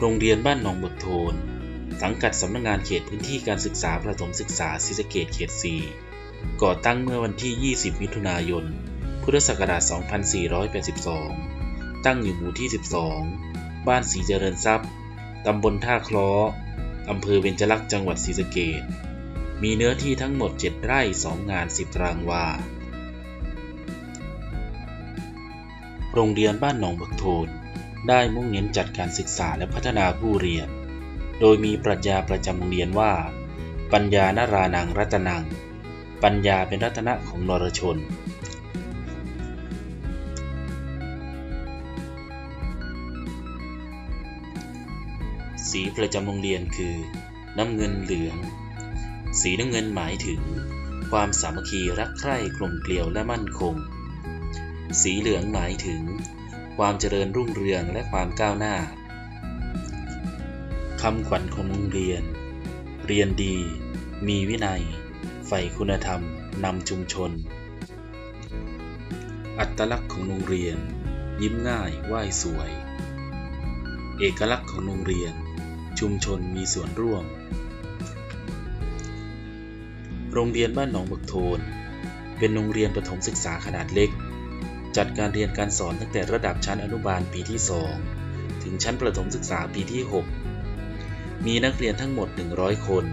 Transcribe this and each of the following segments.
โรงเรียนบ้านหนองบึกโทน สังกัดสำนักงานเขตพื้นที่การศึกษาประถมศึกษาศรีสะเกษเขต 4 ก่อตั้งเมื่อวันที่ 20 มิถุนายน พุทธศักราช 2482 ตั้งอยู่หมู่ที่ 12 บ้านศรีเจริญทรัพย์ ตำบลท่าคล้อ อำเภอเบญจลักษณ์จังหวัดศรีสะเกษมีเนื้อที่ทั้งหมด 7 ไร่ 2 งาน 10 ตารางวา โรงเรียนบ้านหนองบึกโทน ได้มุ่งเน้นจัดการศึกษาและพัฒนาผู้เรียน โดยมีปรัชญาประจำโรงเรียนว่า ปัญญานารานังรัตนัง ปัญญาเป็นรัตนะของนรชน สีประจำโรงเรียนคือ น้ำเงินเหลือง สีน้ำเงินหมายถึง ความสามัคคีรักใคร่กลมเกลียวและมั่นคง สีเหลืองหมายถึง ความเจริญรุ่งเรืองและความก้าวหน้าคำขวัญของโรงเรียน เรียนดี มีวินัย ใฝ่คุณธรรม นำชุมชน อัตลักษณ์ของโรงเรียน ยิ้มง่าย ไหว้สวย เอกลักษณ์ของโรงเรียน ชุมชนมีส่วนร่วม โรงเรียนบ้านหนองบึกโทน เป็นโรงเรียนประถมศึกษาขนาดเล็ก จัดการเรียนการสอนตั้งแต่ระดับชั้นอนุบาลปีที่ 2 ถึงชั้นประถมศึกษาปีที่ 6 มีนักเรียนทั้งหมด 100 คน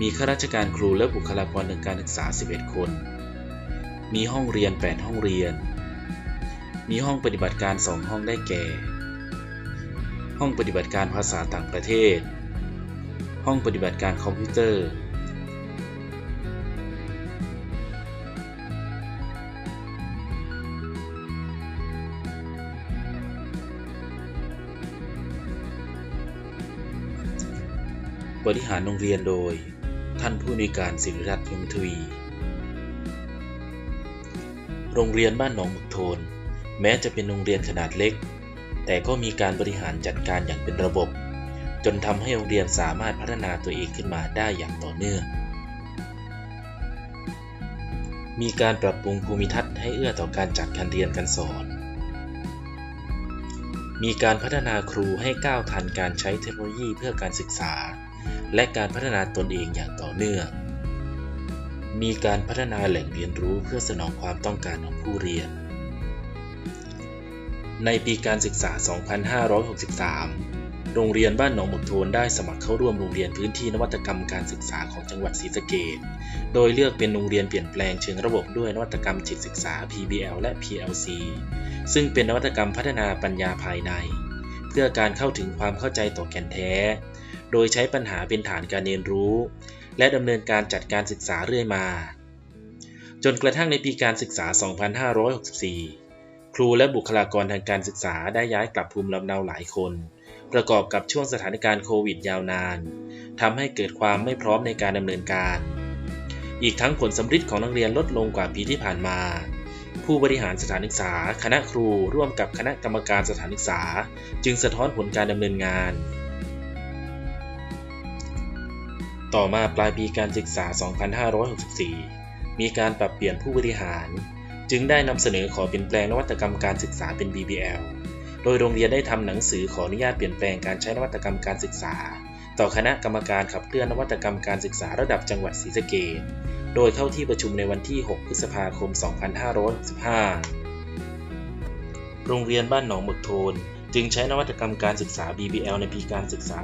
มีข้าราชการครูและบุคลากรทางการศึกษา 11 คน มีห้องเรียน 8 ห้องเรียน มีห้องปฏิบัติการ 2 ห้องได้แก่ ห้องปฏิบัติการภาษาต่างประเทศ ห้องปฏิบัติการคอมพิวเตอร์ บริหารโรงเรียนโดย ท่านผู้อำนวยการศิริรัตน์ยมทวี โรงเรียนบ้านหนองหมึกโทน แม้จะเป็นโรงเรียนขนาดเล็ก แต่ก็มีการบริหารจัดการอย่างเป็นระบบ จนทำให้โรงเรียนสามารถพัฒนาตัวเองขึ้นมาได้อย่างต่อเนื่อง มีการปรับปรุงภูมิทัศน์ให้เอื้อต่อการจัดการเรียนการสอนมีการพัฒนาครูให้ก้าวทันการใช้เทคโนโลยีเพื่อการศึกษา และการพัฒนาตนเองอย่างต่อเนื่อง มีการพัฒนาแหล่งเรียนรู้เพื่อสนองความต้องการของผู้เรียน ในปีการศึกษา 2563 โรงเรียนบ้านหนองหมกโทนได้สมัครเข้าร่วมโรงเรียนพื้นที่นวัตกรรมการศึกษาของจังหวัดศรีสะเกษโดยเลือกเป็นโรงเรียนเปลี่ยนแปลงเชิงระบบด้วยนวัตกรรมจิตศึกษา PBL และ PLC ซึ่งเป็นนวัตกรรมพัฒนาปัญญาภายใน เพื่อการเข้าถึงความเข้าใจต่อแก่นแท้ โดยใช้ปัญหาเป็นฐานการเรียนรู้ และดำเนินการจัดการศึกษาเรื่อยมา จนกระทั่งในปีการศึกษา 2564 ครูและบุคลากรทางการศึกษาได้ย้ายกลับภูมิลำเนาหลายคน ประกอบกับช่วงสถานการณ์โควิดยาวนานทำให้เกิดความไม่พร้อมในการดำเนินการ อีกทั้งผลสำฤทธิ์ของนักเรียนลดลงกว่าปีที่ผ่านมาผู้บริหารสถานศึกษา คณะครู ร่วมกับคณะกรรมการสถานศึกษา จึงสะท้อนผลการดำเนินงาน ต่อมาปลายปีการศึกษา 2564 มีการปรับเปลี่ยนผู้บริหาร จึงได้นำเสนอขอเปลี่ยนแปลงนวัตกรรมการศึกษาเป็น BBL โดยโรงเรียนได้ทำหนังสือขออนุญาตเปลี่ยนแปลงการใช้นวัตกรรมการศึกษา ต่อคณะกรรมการขับเคลื่อนนวัตกรรมการศึกษาระดับจังหวัดศรีสะเกษโดยเข้าที่ประชุมในวันที่ 6 พฤษภาคม 2565 โรงเรียนบ้านหนองหมึกโทน จึงใช้นวัตกรรมการศึกษา BBL ในปีการศึกษา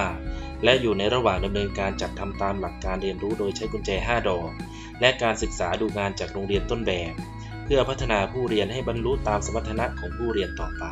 2565 และอยู่ในระหว่างดำเนินการจัดทำตามหลักการเรียนรู้โดยใช้กุญแจ 5 ดอก และการศึกษาดูงานจากโรงเรียนต้นแบบ เพื่อพัฒนาผู้เรียนให้บรรลุตามสมรรถนะของผู้เรียนต่อไป